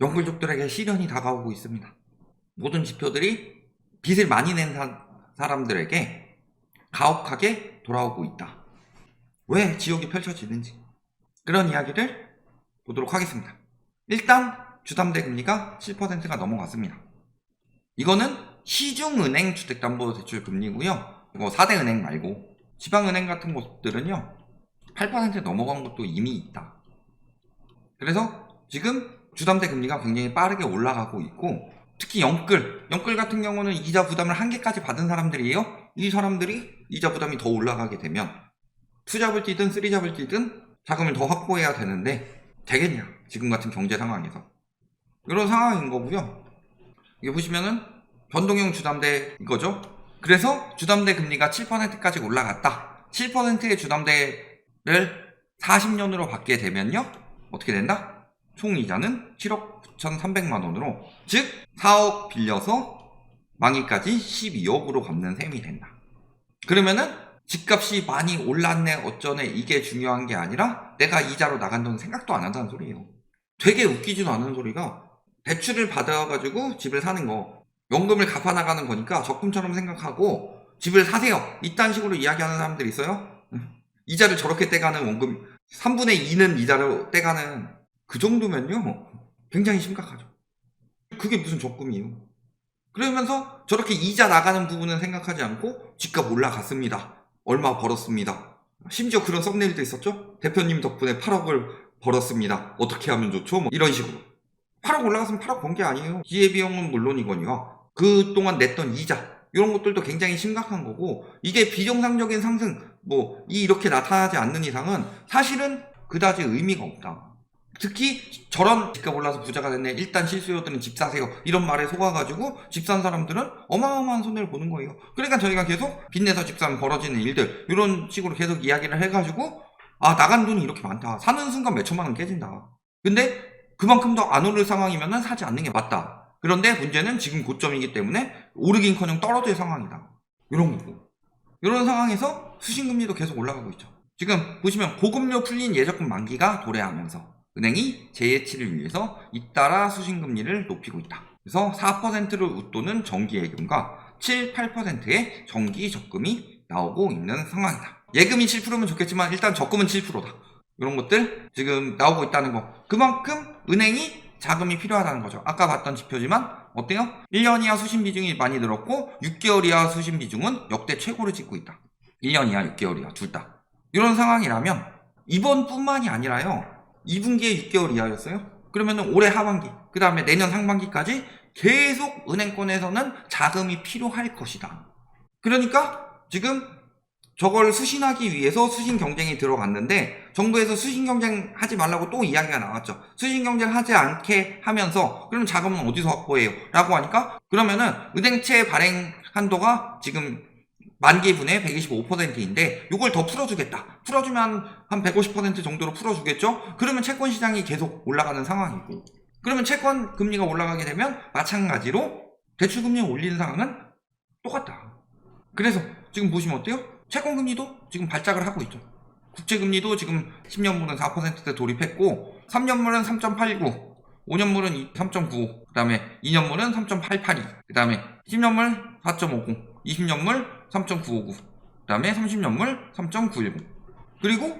영끌족들에게 시련이 다가오고 있습니다. 모든 지표들이 빚을 많이 낸 사, 사람들에게 가혹하게 돌아오고 있다. 왜 지옥이 펼쳐지는지 그런 이야기를 보도록 하겠습니다. 일단 주담대 금리가 7%가 넘어갔습니다. 이거는 시중은행 주택담보대출 금리고요. 이거 4대 은행 말고 지방은행 같은 곳들은요. 8% 넘어간 것도 이미 있다. 그래서 지금 주담대 금리가 굉장히 빠르게 올라가고 있고 특히 영끌, 영끌 같은 경우는 이자 부담을 한 개까지 받은 사람들이에요. 이 사람들이 이자 부담이 더 올라가게 되면 투잡을 뛰든 쓰리잡을 뛰든 자금을 더 확보해야 되는데 되겠냐? 지금 같은 경제 상황에서 이런 상황인 거고요. 이게 보시면은 변동형 주담대 이거죠. 그래서 주담대 금리가 7%까지 올라갔다. 7%의 주담대를 40년으로 받게 되면요. 어떻게 된다? 총 이자는 7억 9,300만 원으로 즉 4억 빌려서 만기까지 12억으로 갚는 셈이 된다. 그러면은 집값이 많이 올랐네 어쩌네 이게 중요한 게 아니라 내가 이자로 나간 돈 생각도 안 한다는 소리예요. 되게 웃기지도 않은 소리가 대출을 받아가지고 집을 사는 거 연금을 갚아 나가는 거니까 적금처럼 생각하고 집을 사세요. 이딴 식으로 이야기하는 사람들이 있어요. 음. 이자를 저렇게 떼가는 원금 3분의 2는 이자로 떼가는 그 정도면요 굉장히 심각하죠. 그게 무슨 적금이에요? 그러면서 저렇게 이자 나가는 부분은 생각하지 않고 집값 올라갔습니다. 얼마 벌었습니다. 심지어 그런 썸네일도 있었죠? 대표님 덕분에 8억을 벌었습니다. 어떻게 하면 좋죠? 뭐 이런 식으로. 8억 올라갔으면 8억 번 게 아니에요. 기회비용은 물론이거니와 그동안 냈던 이자 이런 것들도 굉장히 심각한 거고 이게 비정상적인 상승 뭐이 이렇게 나타나지 않는 이상은 사실은 그다지 의미가 없다. 특히 저런 집값 올라서 부자가 됐네. 일단 실수요들은 집 사세요. 이런 말에 속아가지고 집 산 사람들은 어마어마한 손해를 보는 거예요. 그러니까 저희가 계속 빚내서 집 사면 벌어지는 일들 이런 식으로 계속 이야기를 해가지고 아 나간 돈이 이렇게 많다. 사는 순간 몇 천만 원 깨진다. 근데 그만큼 더 안 오를 상황이면 사지 않는 게 맞다. 그런데 문제는 지금 고점이기 때문에 오르긴커녕 떨어질 상황이다. 이런 거고. 이런 상황에서 수신금리도 계속 올라가고 있죠. 지금 보시면 고금료 풀린 예적금 만기가 도래하면서 은행이 재예치를 위해서 잇따라 수신금리를 높이고 있다. 그래서 4%를 웃도는 정기예금과 7, 8%의 정기 적금이 나오고 있는 상황이다. 예금이 7%면 좋겠지만 일단 적금은 7%다. 이런 것들 지금 나오고 있다는 거. 그만큼 은행이 자금이 필요하다는 거죠. 아까 봤던 지표지만 어때요? 1년 이하 수신 비중이 많이 늘었고 6개월 이하 수신 비중은 역대 최고를 찍고 있다. 1년 이하, 6개월 이하 둘 다. 이런 상황이라면 이번뿐만이 아니라요. 2분기에 6개월 이하였어요. 그러면 올해 하반기, 그 다음에 내년 상반기까지 계속 은행권에서는 자금이 필요할 것이다. 그러니까 지금 저걸 수신하기 위해서 수신 경쟁이 들어갔는데 정부에서 수신 경쟁 하지 말라고 또 이야기가 나왔죠. 수신 경쟁 하지 않게 하면서 그럼 자금은 어디서 확보해요? 라고 하니까 그러면은 은행채 발행 한도가 지금 만기분의 125%인데 이걸 더 풀어주겠다. 풀어주면 한 150% 정도로 풀어주겠죠? 그러면 채권 시장이 계속 올라가는 상황이고 그러면 채권 금리가 올라가게 되면 마찬가지로 대출 금리 올리는 상황은 똑같다. 그래서 지금 보시면 어때요? 채권 금리도 지금 발작을 하고 있죠. 국채 금리도 지금 10년물은 4%대 돌입했고 3년물은 3.89, 5년물은 3.95, 그 다음에 2년물은 3.882, 그 다음에 10년물 4.50, 20년물 3.959, 그 다음에 30년물 3.910. 그리고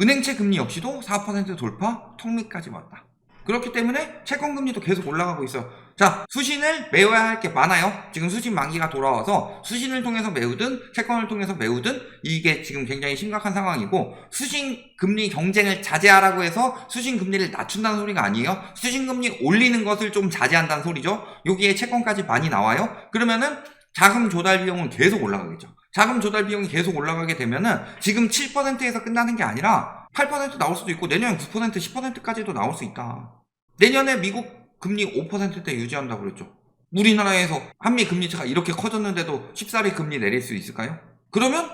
은행채 금리 역시도 4% 돌파, 턱밑까지 왔다. 그렇기 때문에 채권 금리도 계속 올라가고 있어요. 자, 수신을 메워야 할 게 많아요. 지금 수신 만기가 돌아와서 수신을 통해서 메우든 채권을 통해서 메우든 이게 지금 굉장히 심각한 상황이고 수신 금리 경쟁을 자제하라고 해서 수신 금리를 낮춘다는 소리가 아니에요. 수신 금리 올리는 것을 좀 자제한다는 소리죠. 여기에 채권까지 많이 나와요. 그러면은 자금 조달 비용은 계속 올라가겠죠. 자금 조달 비용이 계속 올라가게 되면은 지금 7%에서 끝나는 게 아니라 8% 나올 수도 있고 내년에 9% 10%까지도 나올 수 있다. 내년에 미국 금리 5%대 유지한다고 그랬죠. 우리나라에서 한미 금리 차가 이렇게 커졌는데도 14리 금리 내릴 수 있을까요? 그러면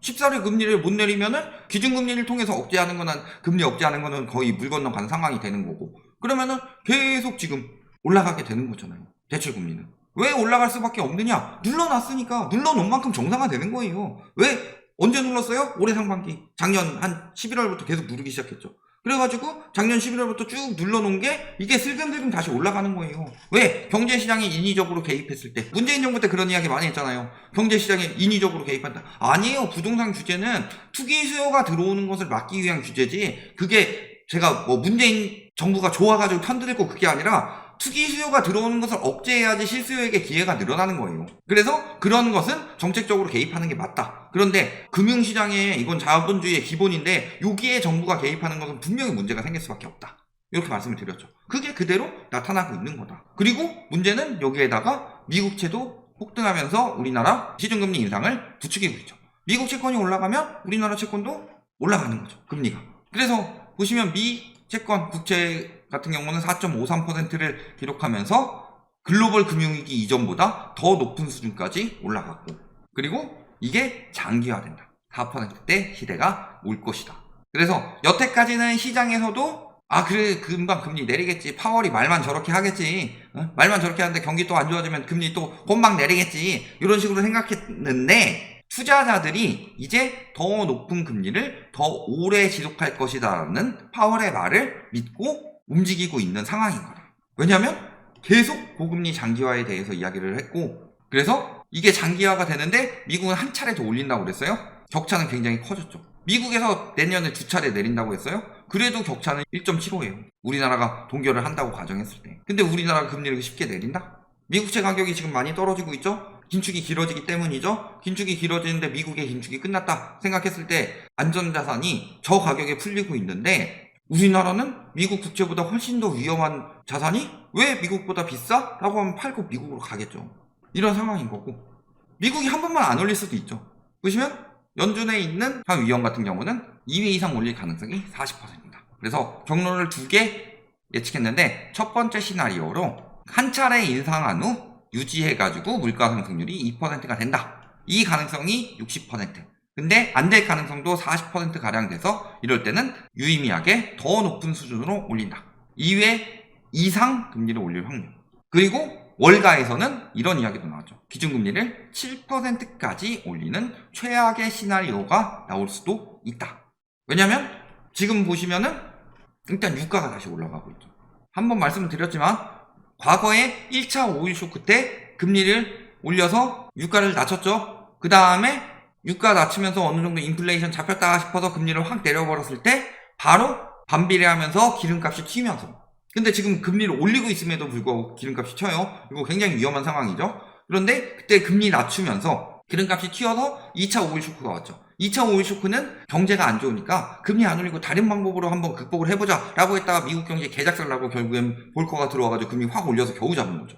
14리 금리를 못 내리면은 기준금리를 통해서 억제하는 거는 금리 억제하는 거는 거의 물 건너간 상황이 되는 거고 그러면은 계속 지금 올라가게 되는 거잖아요. 대출 금리는. 왜 올라갈 수밖에 없느냐? 눌러놨으니까 눌러놓은 만큼 정상화 되는 거예요. 왜? 언제 눌렀어요? 올해 상반기. 작년 한 11월부터 계속 누르기 시작했죠. 그래가지고 작년 11월부터 쭉 눌러놓은 게 이게 슬금슬금 다시 올라가는 거예요. 왜? 경제시장에 인위적으로 개입했을 때. 문재인 정부 때 그런 이야기 많이 했잖아요. 경제시장에 인위적으로 개입한다. 아니에요. 부동산 규제는 투기 수요가 들어오는 것을 막기 위한 규제지. 그게 제가 뭐 문재인 정부가 좋아가지고 편들고 그게 아니라 투기 수요가 들어오는 것을 억제해야지 실수요에게 기회가 늘어나는 거예요. 그래서 그런 것은 정책적으로 개입하는 게 맞다. 그런데 금융시장에 이건 자본주의의 기본인데 여기에 정부가 개입하는 것은 분명히 문제가 생길 수밖에 없다. 이렇게 말씀을 드렸죠. 그게 그대로 나타나고 있는 거다. 그리고 문제는 여기에다가 미국채도 폭등하면서 우리나라 시중금리 인상을 부추기고 있죠. 미국 채권이 올라가면 우리나라 채권도 올라가는 거죠. 금리가. 그래서 보시면 미 채권 국채 같은 경우는 4.53%를 기록하면서 글로벌 금융위기 이전보다 더 높은 수준까지 올라갔고 그리고 이게 장기화된다. 4%대 시대가 올 것이다. 그래서 여태까지는 시장에서도 아 그래 금방 금리 내리겠지 파월이 말만 저렇게 하겠지 어? 말만 저렇게 하는데 경기 또 안 좋아지면 금리 또 곤방 내리겠지 이런 식으로 생각했는데 투자자들이 이제 더 높은 금리를 더 오래 지속할 것이다라는 파월의 말을 믿고 움직이고 있는 상황인 거다. 왜냐하면 계속 고금리 장기화에 대해서 이야기를 했고 그래서 이게 장기화가 되는데 미국은 한 차례 더 올린다고 그랬어요. 격차는 굉장히 커졌죠. 미국에서 내년에 두 차례 내린다고 했어요. 그래도 격차는 1.75예요. 우리나라가 동결을 한다고 가정했을 때. 근데 우리나라가 금리를 쉽게 내린다? 미국채 가격이 지금 많이 떨어지고 있죠? 긴축이 길어지기 때문이죠. 긴축이 길어지는데 미국의 긴축이 끝났다 생각했을 때 안전자산이 저 가격에 풀리고 있는데 우리나라는 미국 국채보다 훨씬 더 위험한 자산이 왜 미국보다 비싸? 라고 하면 팔고 미국으로 가겠죠. 이런 상황인 거고 미국이 한 번만 안 올릴 수도 있죠. 보시면 연준에 있는 한 위원 같은 경우는 2회 이상 올릴 가능성이 40%입니다. 그래서 경로를 두 개 예측했는데 첫 번째 시나리오로 한 차례 인상한 후 유지해가지고 물가 상승률이 2%가 된다. 이 가능성이 60%. 근데 안 될 가능성도 40% 가량 돼서 이럴 때는 유의미하게 더 높은 수준으로 올린다. 2회 이상 금리를 올릴 확률. 그리고 월가에서는 이런 이야기도 나왔죠. 기준금리를 7%까지 올리는 최악의 시나리오가 나올 수도 있다. 왜냐면 지금 보시면은 일단 유가가 다시 올라가고 있죠. 한번 말씀을 드렸지만 과거에 1차 오일 쇼크 때 금리를 올려서 유가를 낮췄죠. 그 다음에 유가 낮추면서 어느 정도 인플레이션 잡혔다 싶어서 금리를 확 내려버렸을 때 바로 반비례하면서 기름값이 튀면서 근데 지금 금리를 올리고 있음에도 불구하고 기름값이 튀어요. 이거 굉장히 위험한 상황이죠. 그런데 그때 금리 낮추면서 기름값이 튀어서 2차 오일 쇼크가 왔죠. 2차 오일 쇼크는 경제가 안 좋으니까 금리 안 올리고 다른 방법으로 한번 극복을 해보자 라고 했다가 미국 경제 개작살 나고 결국엔 볼커가 들어와가지고 금리 확 올려서 겨우 잡은 거죠.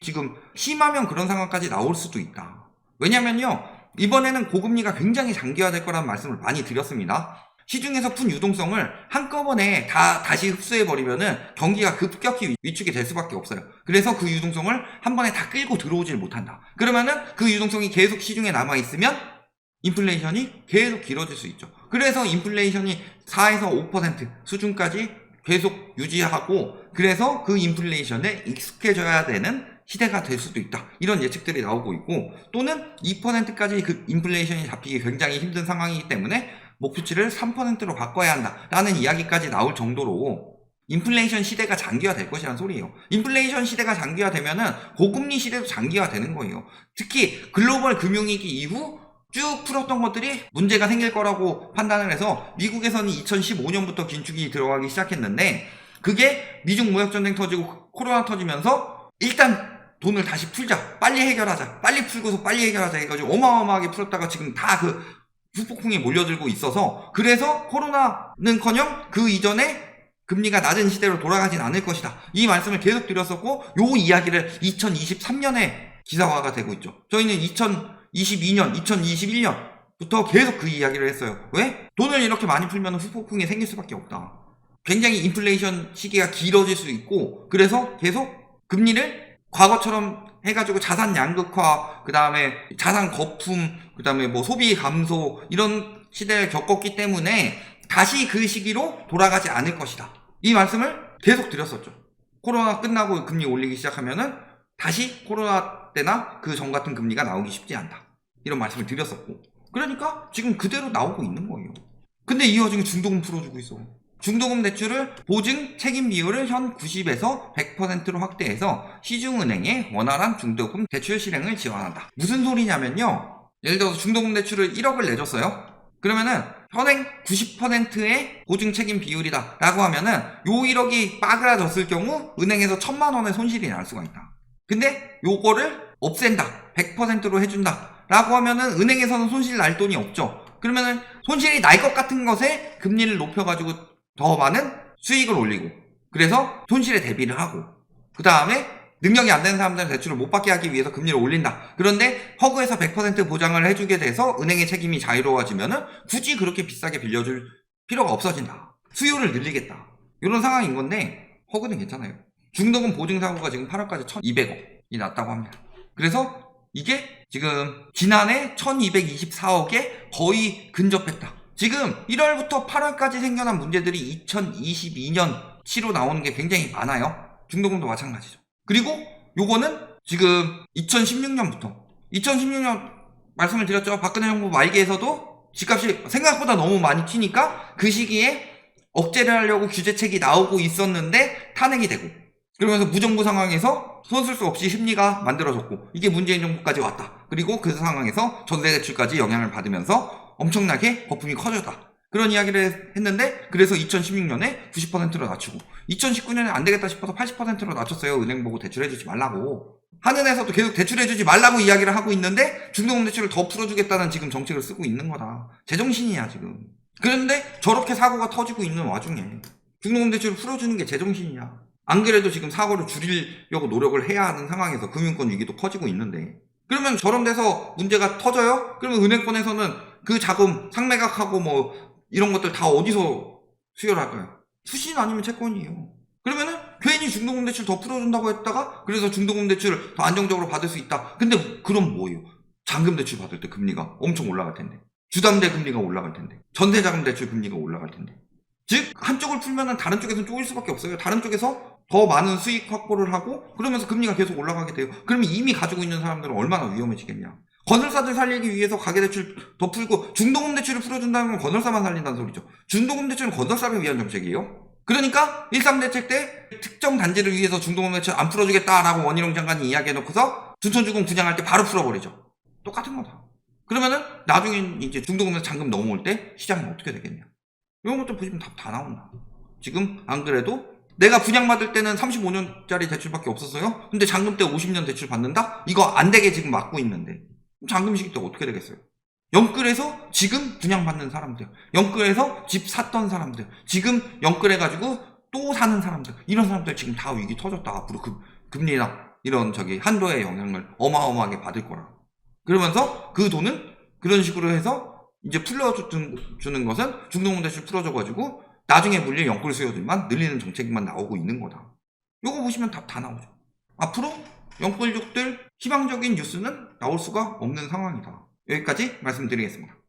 지금 심하면 그런 상황까지 나올 수도 있다. 왜냐면요. 이번에는 고금리가 굉장히 장기화될 거라는 말씀을 많이 드렸습니다. 시중에서 푼 유동성을 한꺼번에 다 다시 흡수해 버리면은 경기가 급격히 위축이 될 수밖에 없어요. 그래서 그 유동성을 한 번에 다 끌고 들어오질 못한다. 그러면은 그 유동성이 계속 시중에 남아 있으면 인플레이션이 계속 길어질 수 있죠. 그래서 인플레이션이 4에서 5% 수준까지 계속 유지하고 그래서 그 인플레이션에 익숙해져야 되는 시대가 될 수도 있다. 이런 예측들이 나오고 있고 또는 2%까지 그 인플레이션이 잡히기 굉장히 힘든 상황이기 때문에 목표치를 3%로 바꿔야 한다라는 이야기까지 나올 정도로 인플레이션 시대가 장기화 될 것이라는 소리예요. 인플레이션 시대가 장기화 되면은 고금리 시대도 장기화 되는 거예요. 특히 글로벌 금융위기 이후 쭉 풀었던 것들이 문제가 생길 거라고 판단을 해서 미국에서는 2015년부터 긴축이 들어가기 시작했는데 그게 미중 무역 전쟁 터지고 코로나 터지면서 일단 돈을 다시 풀자 빨리 해결하자 빨리 풀고서 빨리 해결하자 해가지고 어마어마하게 풀었다가 지금 다 그 후폭풍이 몰려들고 있어서 그래서 코로나는커녕 그 이전에 금리가 낮은 시대로 돌아가진 않을 것이다. 이 말씀을 계속 드렸었고 요 이야기를 2023년에 기사화가 되고 있죠. 저희는 2022년, 2021년부터 계속 그 이야기를 했어요. 왜? 돈을 이렇게 많이 풀면 후폭풍이 생길 수밖에 없다. 굉장히 인플레이션 시기가 길어질 수 있고 그래서 계속 금리를 과거처럼 해가지고 자산 양극화, 그 다음에 자산 거품, 그 다음에 뭐 소비 감소 이런 시대를 겪었기 때문에 다시 그 시기로 돌아가지 않을 것이다. 이 말씀을 계속 드렸었죠. 코로나 끝나고 금리 올리기 시작하면은 다시 코로나 때나 그 전 같은 금리가 나오기 쉽지 않다. 이런 말씀을 드렸었고. 그러니까 지금 그대로 나오고 있는 거예요. 근데 이 와중에 중도금 풀어주고 있어. 중도금 대출을 보증 책임 비율을 현 90에서 100%로 확대해서 시중은행에 원활한 중도금 대출 실행을 지원한다. 무슨 소리냐면요. 예를 들어서 중도금 대출을 1억을 내줬어요. 그러면은 현행 90%의 보증 책임 비율이다 라고 하면은 요 1억이 빠그라졌을 경우 은행에서 천만 원의 손실이 날 수가 있다. 근데 요거를 없앤다. 100%로 해준다. 라고 하면은 은행에서는 손실 날 돈이 없죠. 그러면은 손실이 날 것 같은 것에 금리를 높여가지고 더 많은 수익을 올리고 그래서 손실에 대비를 하고 그 다음에 능력이 안 되는 사람들은 대출을 못 받게 하기 위해서 금리를 올린다. 그런데 허그에서 100% 보장을 해주게 돼서 은행의 책임이 자유로워지면은 굳이 그렇게 비싸게 빌려줄 필요가 없어진다. 수요를 늘리겠다. 이런 상황인 건데 허그는 괜찮아요. 중도금 보증 사고가 지금 8월까지 1200억이 났다고 합니다. 그래서 이게 지금 지난해 1224억에 거의 근접했다. 지금 1월부터 8월까지 생겨난 문제들이 2022년 치로 나오는 게 굉장히 많아요. 중도금도 마찬가지죠. 그리고 요거는 지금 2016년부터 2016년 말씀을 드렸죠. 박근혜 정부 말기에서도 집값이 생각보다 너무 많이 튀니까 그 시기에 억제를 하려고 규제책이 나오고 있었는데 탄핵이 되고 그러면서 무정부 상황에서 손쓸수 없이 심리가 만들어졌고 이게 문재인 정부까지 왔다. 그리고 그 상황에서 전세 대출까지 영향을 받으면서 엄청나게 거품이 커졌다. 그런 이야기를 했는데 그래서 2016년에 90%로 낮추고 2019년에 안 되겠다 싶어서 80%로 낮췄어요. 은행 보고 대출해주지 말라고. 한은에서도 계속 대출해주지 말라고 이야기를 하고 있는데 중도금 대출을 더 풀어주겠다는 지금 정책을 쓰고 있는 거다. 제정신이야 지금. 그런데 저렇게 사고가 터지고 있는 와중에 중도금 대출을 풀어주는 게 제정신이야. 안 그래도 지금 사고를 줄이려고 노력을 해야 하는 상황에서 금융권 위기도 커지고 있는데 그러면 저런 데서 문제가 터져요? 그러면 은행권에서는 그 자금 상매각하고 뭐 이런 것들 다 어디서 수혈 할까요? 수신 아니면 채권이에요. 그러면은 괜히 중도금 대출 더 풀어준다고 했다가 그래서 중도금 대출 더 안정적으로 받을 수 있다. 근데 그럼 뭐예요? 잔금 대출 받을 때 금리가 엄청 올라갈 텐데. 주담대 금리가 올라갈 텐데. 전세자금 대출 금리가 올라갈 텐데. 즉 한쪽을 풀면은 다른 쪽에서는 쪼일 수밖에 없어요. 다른 쪽에서 더 많은 수익 확보를 하고 그러면서 금리가 계속 올라가게 돼요. 그러면 이미 가지고 있는 사람들은 얼마나 위험해지겠냐. 건설사들 살리기 위해서 가계대출 더 풀고 중도금 대출을 풀어준다는 건 건설사만 살린다는 소리죠. 중도금 대출은 건설사를 위한 정책이에요. 그러니까 13 대책 때 특정 단지를 위해서 중도금 대출 안 풀어주겠다라고 원희룡 장관이 이야기해놓고서 둔촌주공 분양할 때 바로 풀어버리죠. 똑같은 거다. 그러면은 나중에 이제 중도금에서 잔금 넘어올 때 시장이 어떻게 되겠냐. 이런 것들 보시면 답 다 나온다. 지금 안 그래도 내가 분양받을 때는 35년짜리 대출밖에 없었어요. 근데 잔금 때 50년 대출 받는다? 이거 안 되게 지금 막고 있는데. 시기 때 어떻게 되겠어요? 영끌에서 지금 분양받는 사람들, 영끌에서 집 샀던 사람들, 지금 영끌해가지고 또 사는 사람들, 이런 사람들 지금 다 위기 터졌다. 앞으로 금, 금리나 이런 저기 한도의 영향을 어마어마하게 받을 거라. 그러면서 그 돈은 그런 식으로 해서 이제 풀려주는 것은 중도금 대출 풀어줘가지고 나중에 물릴 영끌 수요들만 늘리는 정책만 나오고 있는 거다. 요거 보시면 답 다 나오죠. 앞으로 영끌족들 희망적인 뉴스는 나올 수가 없는 상황이다. 여기까지 말씀드리겠습니다.